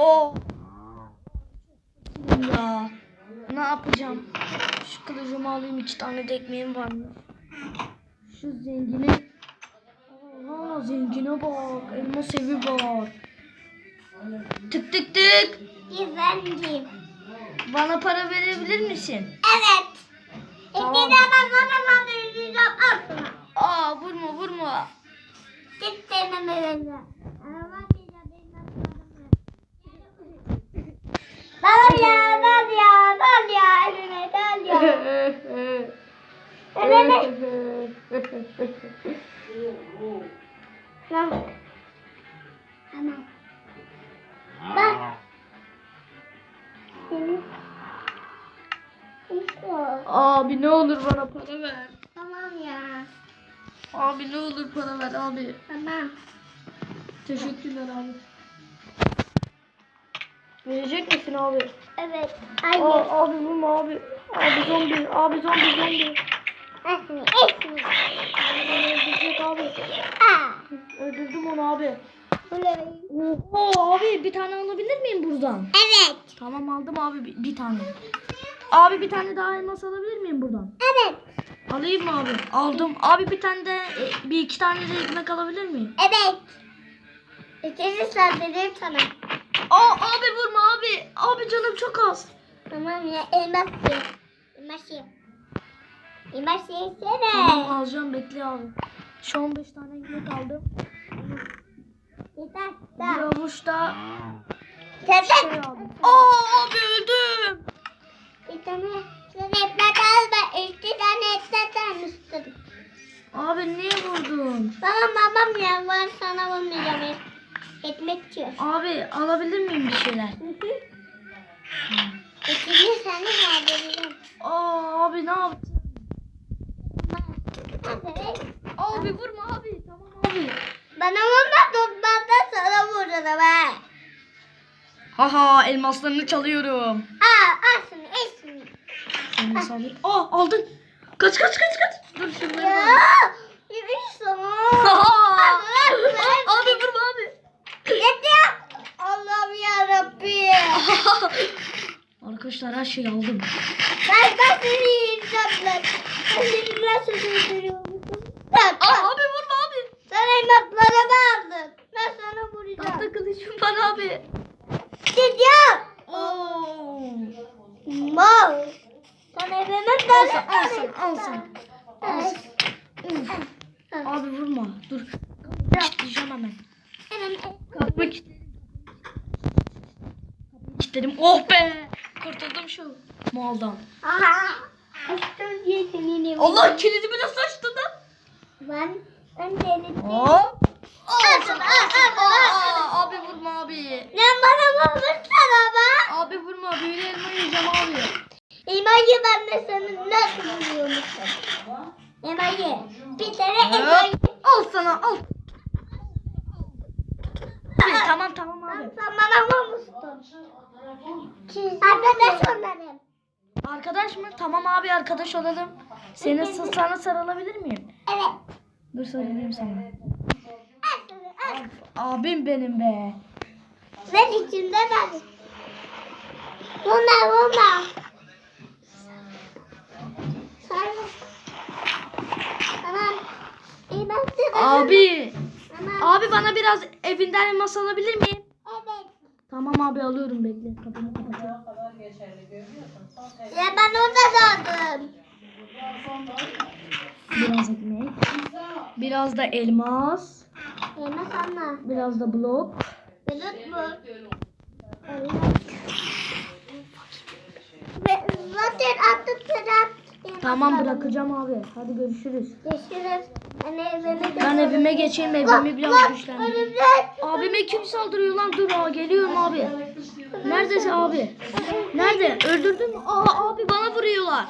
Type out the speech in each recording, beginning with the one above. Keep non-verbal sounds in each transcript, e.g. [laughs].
Oh. Ya. Ne yapacağım? Şu kılıcımı alayım iki tane de ekmeğim var mı? Şu zengine. Aa zengine bak. Elmas evi var. Tık tık tık. Efendim. Bana para verebilir misin? Evet. Tamam. De ben bana vereceğim aslında. Aa vurma vurma. Git benim evime. Dal ya, dal ya, dal ya, Tamam. Bak. Senin. İşte. Abi ne olur bana para ver. Tamam ya. Abi ne olur para ver abi. Tamam. Teşekkürler abi. Verecek misin abi? Evet. Aa, abi vurma abi. Abi zombi. Abi zombi zombi. Esmi, esmi. Abi öldürecek. Öldürdüm onu abi. Oo abi bir tane alabilir miyim buradan? Evet. Tamam aldım abi bir, bir tane. Abi bir tane daha elmas alabilir miyim buradan? Evet. Alayım mı abi? Aldım. Abi bir tane de e, bir iki tane de ekmek alabilir miyim? Evet. İkinci saldırayım sana. Aa abi vurma abi. Abi canım çok az. Tamam ya elmas ye. Ye. Elmas yesene. Tamam alacağım bekle abi. Şu an 5 tane ekmek aldım. Yeter. Bir avuç da şey aldım. Aa abi öldüm. Bir tane sen ekmek al da iki tane ekmek almıştım. Abi niye vurdun? Tamam babam ya ben sana vurmayacağım. Ekmek yiyor. Abi alabilir miyim bir şeyler? Hı hı. İkinci seni kaldıracağım. Aa abi ne yaptın? Abi vurma abi. Tamam abi. Bana vurma ben de sana vuracağım ha. Haha elmaslarını çalıyorum. Aa al şunu al şunu. Elmas alayım. Aa aldın. Kaç kaç kaç kaç. Dur şunları Ya alayım. sana. Haha. Abi vurma abi. Yeter. Allah'ım yarabbim. [laughs] Arkadaşlar her şeyi aldım. Ben lan. Ben seni nasıl öldürüyorum? Bak Aa, bak. abi vurma abi. Sen elmaklarımı aldın. Ben sana vuracağım. Tahta kılıcım var abi. Gidiyorum. Oo. Mal. Sen evime alsan alsan. Alsan. Uf. Abi vurma. Dur. Kilitleyeceğim hemen. Kilitledim. Kilitledim. Oh be. Kurtuldum şu maldan. Aha. Açtım diye senin evine. Allah kilidimi nasıl açtın lan? Ben ben denedim. Hop. Al sana, al, al, al, Aa, abi vurma abi. Lan bana vurmasana be. Abi vurma. Büyülü elma yiyeceğim abi. Elmayı ben de sana nasıl vuruyormuşum? Elmayı. Bir tane elmayı. Al sana al. Abi, tamam tamam abi. Sen bana vurmuştun. Arkadaş onlarım. Arkadaş mı? Tamam abi arkadaş olalım. Seni sana sarılabilir miyim? Evet. Dur sarılayım sana. Abim benim be. Ben içimde ben. Ben size. Abi. Abi bana biraz evinden elmas alabilir miyim? Evet. Tamam abi alıyorum bekle. Kapımı. Ya ben orada kaldım. Biraz ekmek. Biraz da elmas. Elmas anla. Biraz da blok. Bulut mu? Ve zaten attı sıra. Tamam bırakacağım abi. Hadi görüşürüz. Görüşürüz. Ben evime Ben evime geçeyim evimi biraz güçlendireyim. Abime kim saldırıyor lan? Dur aa geliyorum abi. Neredesin abi? Nerede? Öldürdün mü? Aa abi bana vuruyorlar.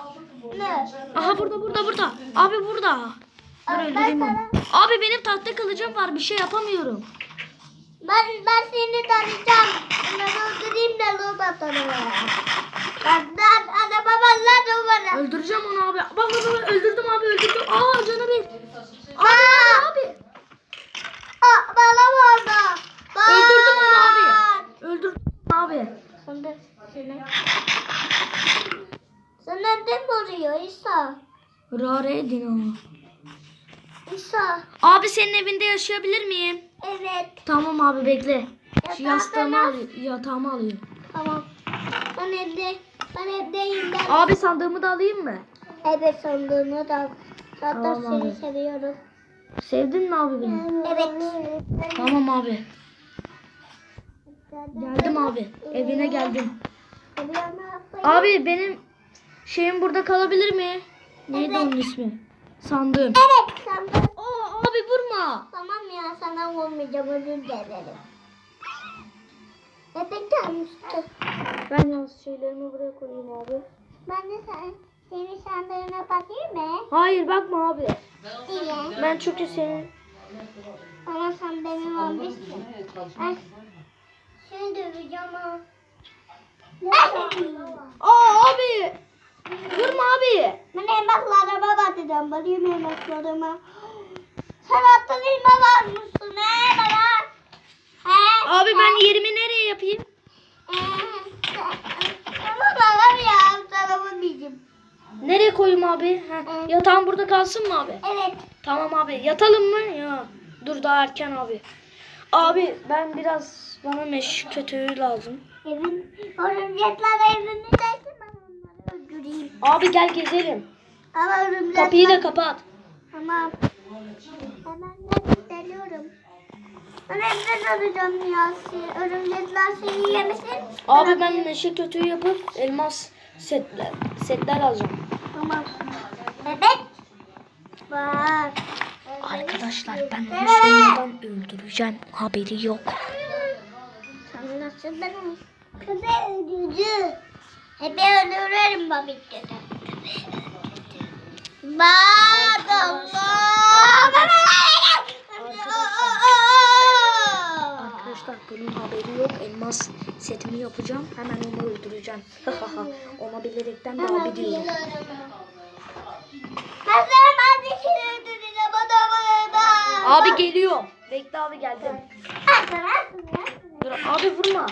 Ne? Aha burada burada burada. Abi burada. Dur öldüreyim onu. Abi benim tahta kılıcım var. Bir şey yapamıyorum. Ben, ben seni tanıyacağım. Ben öldüreyim de lob atarım. Ben, ben arabama lan numara. Öldüreceğim onu abi. Bak bak bak öldürdüm abi öldürdüm. Aa canı bir. Aa! Abi. Aa, bana vurdu. Öldürdüm onu abi. Öldürdüm. abi. Sen de seni. Sen nereden vuruyor İsa? Rare Dino. İsa. Abi senin evinde yaşayabilir miyim? Evet. Tamam abi bekle. Şu yastığımı alayım. Yatağımı alayım. Tamam. Ben evde, ben evdeyim ben. Abi sandığımı da alayım mı? Evet sandığını da. Zaten Tamam seni abi. seviyorum. Sevdin mi abi beni? Evet. Tamam abi. Geldim abi. Evine geldim. Abi benim şeyim burada kalabilir mi? Neydi onun ismi? Sandığım. Evet sandım. Aa, abi vurma. Tamam ya sana vurmayacağım özür dilerim. Neden gelmiştin? Ben yalnız şeylerimi buraya koyayım abi. Ben de sen, senin sandığına bakayım mı? Hayır bakma abi. İyi. Ben çünkü senin... Ama sen benim olmuşsun. Ay. Seni döveceğim ha. Aa abi. Vurma abi. Ben elmaklarıma batacağım. Bakayım elmaklarıma. Sen attın elma var mısın he bana? He? Abi ben yerimi nereye yapayım? Tamam tamam ya. Bu diyeceğim. Nereye koyayım abi? Ha, yatağım burada kalsın mı abi? Evet. Tamam abi yatalım mı? Ya dur daha erken abi. Abi ben biraz bana meş kötüğü lazım. Evin, örümcekler evini dersin öldüreyim. Abi gel gezelim. Ama örümcekler... Kapıyı da kapat. Tamam. Hemen de geliyorum. Ben evden arayacağım ya. Örümcekler seni yemesin. Abi ben meşe kötüğü yapıp elmas setler setler alacağım. Tamam. Bebek. Var. Arkadaşlar ben onu sonradan öldüreceğim. Haberi yok. Sen nasıl ben onu? Köpeği öldürdü. Hep öldürürüm babikleri. Bak Allah. Arkadaşlar bunun haberi yok. Elmas setimi yapacağım. Hemen onu öldüreceğim. [laughs] Ona bilerekten de abi diyorum. Ben sana kardeşini öldüreceğim. Abi geliyor. Bekle abi geldim. Dur abi vurma.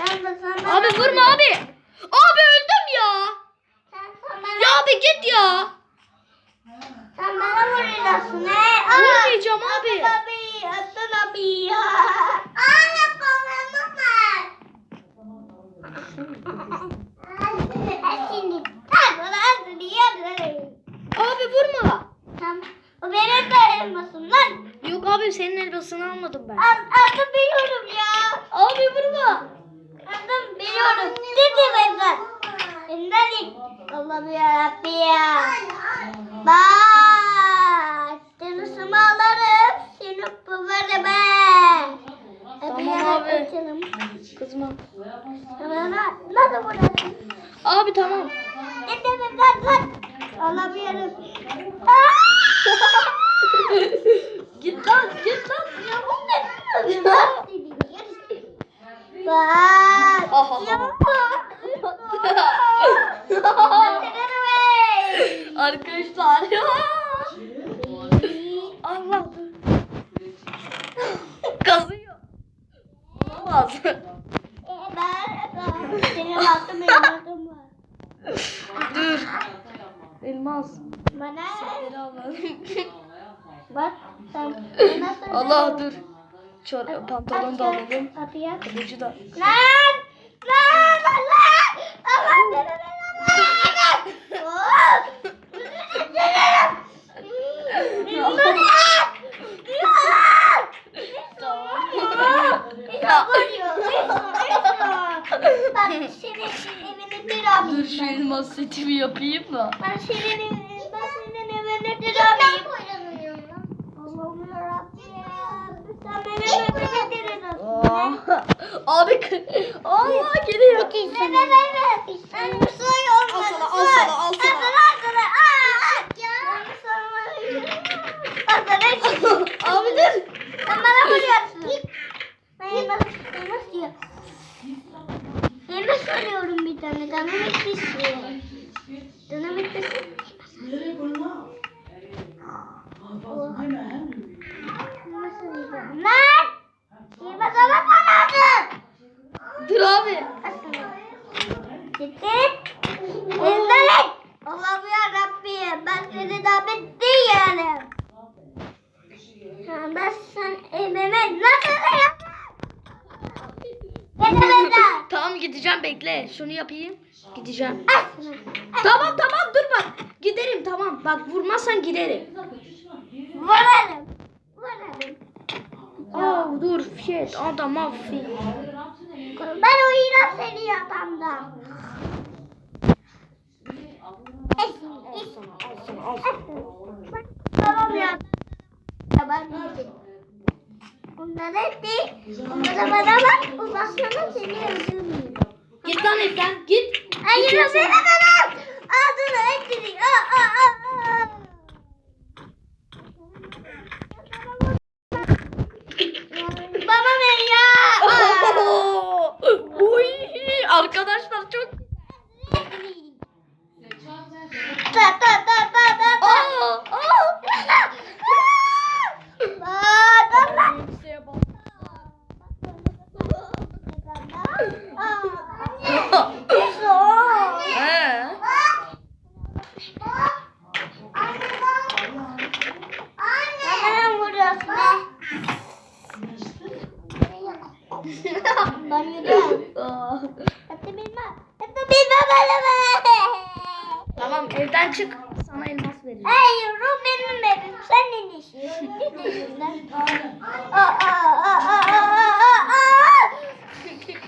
Ben de sana. Abi vurma abi. Abi öldüm ya. Sen. Ya abi git ya. Sen bana vuruyorsun he. Vurmayacağım abi. Abi, atın abi ya. Anne babamı var. Şimdi ben bana atın diye Abi vurma. Tamam. O benim de elmasım lan. Yok abi senin elbasını almadım ben. Al, aldım biliyorum ya. Abi vurma. Aldım biliyorum. Dedi benden. Benden ilk. Allah'ım yarabbim ya. Bak. Canısımı alırım. Seni öperim ben. Tamam abi. Öperim. Kızma. Nasıl burası? Abi tamam. Demek lan lan? Alamıyorum. [laughs] git lan git lan. Ya bu ne? [laughs] Bak. Aha. Arkadaşlar ya. Allah dur. Kazıyor. Olamaz. Senin altın benim altım var. dur. Elmas. Bana bak sen bana. Allah dur. Çor pantolon da alalım. Kapıya. Kılıcı da. Lan! Lan! Lan! Lan! Allah seni lan! Oh! Ya vuruyor. Ben senin evini bir Dur şu elmas setimi yapayım da. Ben senin ben senin evine bir alayım. Allah'ım yarabbim. Sen benim evime. Aa, [laughs] Abi Allah geliyor. Ne ne ne ne? Sen soy olma. Al sana, al sana, al sana. Al sana, al sana. Aa, ya. Al sana. Abi dur. Sen bana vuruyorsun. Ben yemek, yemek yiyorum. Yemek soruyorum bir tane. Canım etmişsin. Canım etmişsin. Lan! Yemek sana lazım. Dur Dur abi. Gitti. İndirek. Allah'ım ya Rabbim. Ben seni davet değilim. Ha, Ben sen evime nasıl yaptın? Gelemeden. Tamam gideceğim bekle. Şunu yapayım. Gideceğim. Tamam tamam dur bak. Giderim tamam. Bak vurmazsan giderim. Vurarım. Vurarım. Oh dur shit adam affet. Ben uyuyacağım seni yatağımda. Tamam ya. Ben. Bunları değil. Bunları bana bak. Sonra seni öldürmeyeyim. Git lan evden git. Hayır beni bana. Adını öldüreyim. Aa, aa, aa, aa. Baba ben ya. [laughs] Uy arkadaşlar çok. Ta ta ta ta ta ta. Aa. Aa, [laughs] ta ta. He. Neden vuruyorsun be? Ben yürüyorum. Hadi bilmem. Hadi bilmem hadi Tamam evden çık. Sana elmas vereceğim. Hayır o benim evim. Senin işin. Aa, aa.